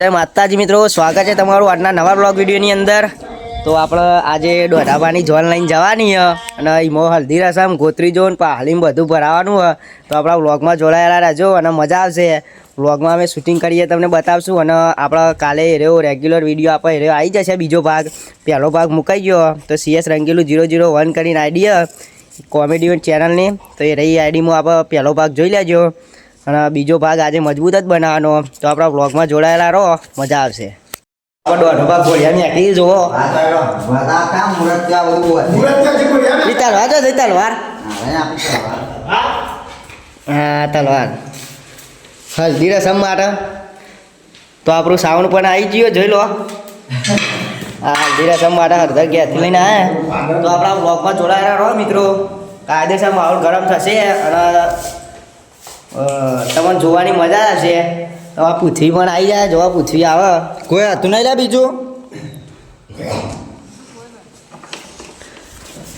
જય માતાજી મિત્રો, સ્વાગત છે તમારું આજના નવા બ્લોગ વિડીયોની અંદર. તો આપણે આજે દોઢાબાની જોન લઈને જવાની હ, અને એમાં હલ્દી રસમ ગોત્રી જોન હાલીમ બધું ભરાવાનું હ. તો આપણા બ્લોગમાં જોડાયેલા રહેજો અને મજા આવશે. બ્લોગમાં અમે શૂટિંગ કરીએ, તમને બતાવશું. અને આપણે કાલે એરહ્યો રેગ્યુલર વીડિયો આપણે એરહ્યો આવી જશે બીજો ભાગ. પહેલો ભાગ મુકાઈ ગયો તો C S Rangilu zero zero one કરીને આઈડી કોમેડી ચેનલની તો એ રહી આઈડીમાં આપણે પહેલો ભાગ જોઈ લેજો. અને બીજો ભાગ આજે મજબૂત જ બનાવવાનો. તો આપણા બ્લોગમાં જોડાયેલા રહો. મજા આવશે. દોઢો તલવાર તલવાર હા, તલવાર. હલ્દી રસમ માટે. તો આપણું સાઉન્ડ પણ આવી ગયો, જોઈ લો. હા હલ્દી રસમ માટે હળદર ગેસથી લઈને આવ્યા તો આપણા વ્લોગમાં જોડાયેલા રહો, મિત્રો. કાયદેસર માહોલ ગરમ થશે અને તમને જોવાની મજા આવશે. તો આ પૃથ્વી પણ આવી જાય જોવા પૃથ્વી આવે. કોઈ હતું નહીં લે બીજું?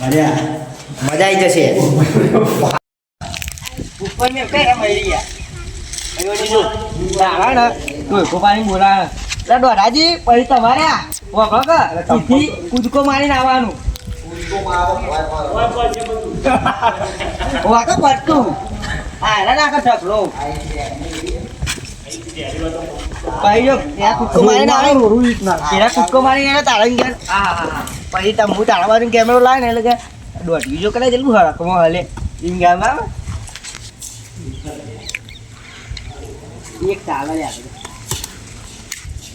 મજા આવી જશે. ઉપર મેં કઈ એટલે દોઢાજી પછી તમારે કૂદકો મારીને આવવાનું. વાકો પડતું હા એના નાખો ઢગલો પછી જો મારી કૂદકો મારીને આવે. એના કૂદકો મારી એને તાળા ગયા હા હા પછી તમ હું તાળા બાજુ કેમેરો લાવે ને એટલે કે દોઢ જો કદાચ એટલું હરકમાં હલે. એક ચાલે લે આપણે.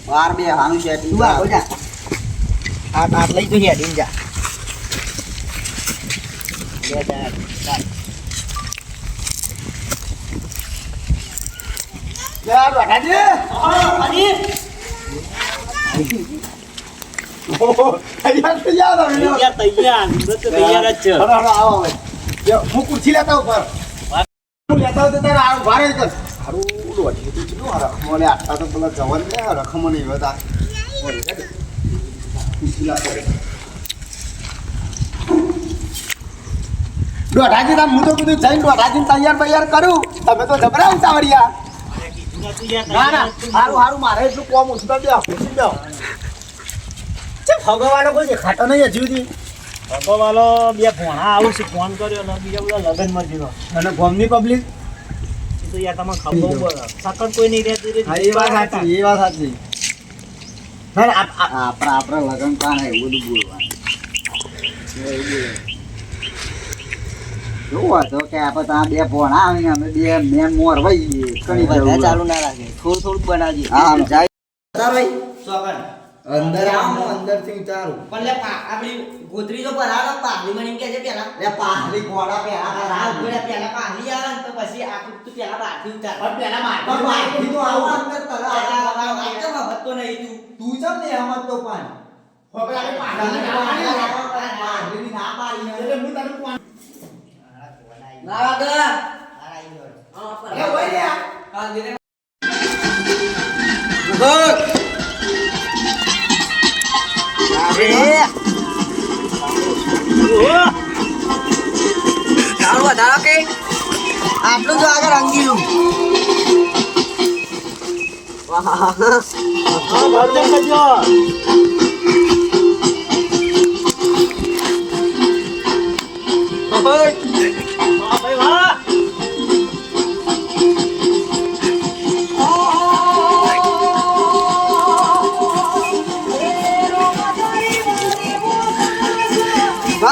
બાર બે હાનું છે તું જા આ આ લઈ તો હેડીને જા. જા, જા. હું કુર્સી લેતા ઉપર. લેતા તો તારે આ ઊભા કર. હારું દોઢી દીધું રખમો લે, આટલા તો પેલા જવાન ને રખમો નહીં હોતા. દોઢાજી હું તો કીધું જઈને દોઢાજી તૈયાર બૈયાર કરું. તમે તો જબરા ઉતાવળિયા. ના ના. હારું હારું મારે એટલું કોમ ઓછું કરી દો ખુશી દો ચે ભગવાનો કોઈ દેખાતો નહીં હજુ સુધી. ભગવાલો બે ભોણા આવું છે ફોન કર્યો ને બીજા બધા લગ્નમાં જીરો અને ગોમની પબ્લિક તો યાર તમારે ખબર પડે સકન કોઈ નહીં રહેતી. એ વાત સાચી એ વાત સાચી. આપણા આપણા લગન હે એવું બધું બોલવાનું. એવું હતું કે આપણે ત્યાં બે ભોણા આવીને અમે બે મેં મોર વહી ઘણી બધા ચાલુ ના લાગે થોડું થોડું બનાવજે. હા આમ જાય ચોકન અંદર આમ અંદરથી ઉતારું. પણ લે પા ગોત્રી તો ભરાવો પાહલી મને કે છે પેલા. લે પાહલી ઘોડા પેલા આ કરાવ. પેલા પેલા પાહલી આવે તો પછી તું પેલા બારથી ઉતાર. પણ પેલા તો આવું. અંદર. આ નહીં તું. તું ચમ ને હમત તો હવે ના પાડી ને. પાહલીની ના પાડી ને. એટલે હું તને કોણ- ના વાગે એ હોય ને આ. ચાલુ વધારો કે આટલું જો આગળ રંગીલું હા, હા, ભાઈ, વાહ.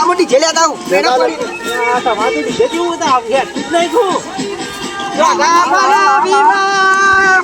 મોટી છેલ્લે હતા હું પેડે આ તમારે તો જેવું હતું, નહીં છું રાગા મારા વિના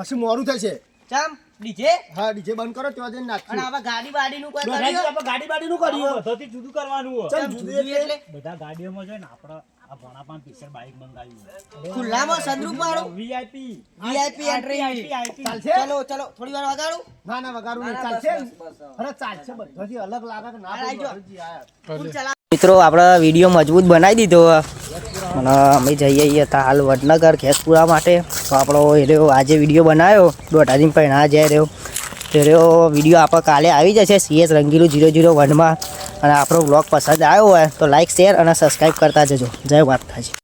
પછી મોરું થશે. ચમ ડીજે? હા ડીજે બંધ કરો ત્યાં જઈને અને આવા ગાડી બાડીનું કોઈ દોઢાજી કર્યું આપણે ગાડી બાડીનું આ કર્યું. બધાથી જુદું કરવાનું હોય. ચમ જુદું એટલે? બધા ગાડીઓમાં જોઈને આપણે આ ભોણાપાન પિક્ચર બાઈક મંગાવ્યું ખુલ્લામાં સંદ્રુપ વાળું? વીઆઈપી વીઆઈપી એન્ટ્રી ચાલશે? ચલો ચલો થોડી વાર વગાડું. ના ના વગાડું નહીં. ના, ના, ચાલશે. અરે ચાલશે બધાથી અલગ લાગે ના મિત્રો આપણો વીડિયો મજબૂત બનાવી દીધો. અને અમે જઈએ છીએ તા હાલ વડનગર ખેસપુરા માટે. તો આપણો એ રહ્યો, આજે વીડિયો બનાવ્યો. દોઢાજી ના જાય રહ્યો. તે રહ્યો વીડિયો આપણે કાલે આવી જશે, સીએસ રંગીલું ઝીરો ઝીરો વનમાં. અને આપણો બ્લોગ પસંદ આવ્યો હોય, તો લાઇક શેર અને સબસ્ક્રાઈબ કરતા જજો. જય માતાજી.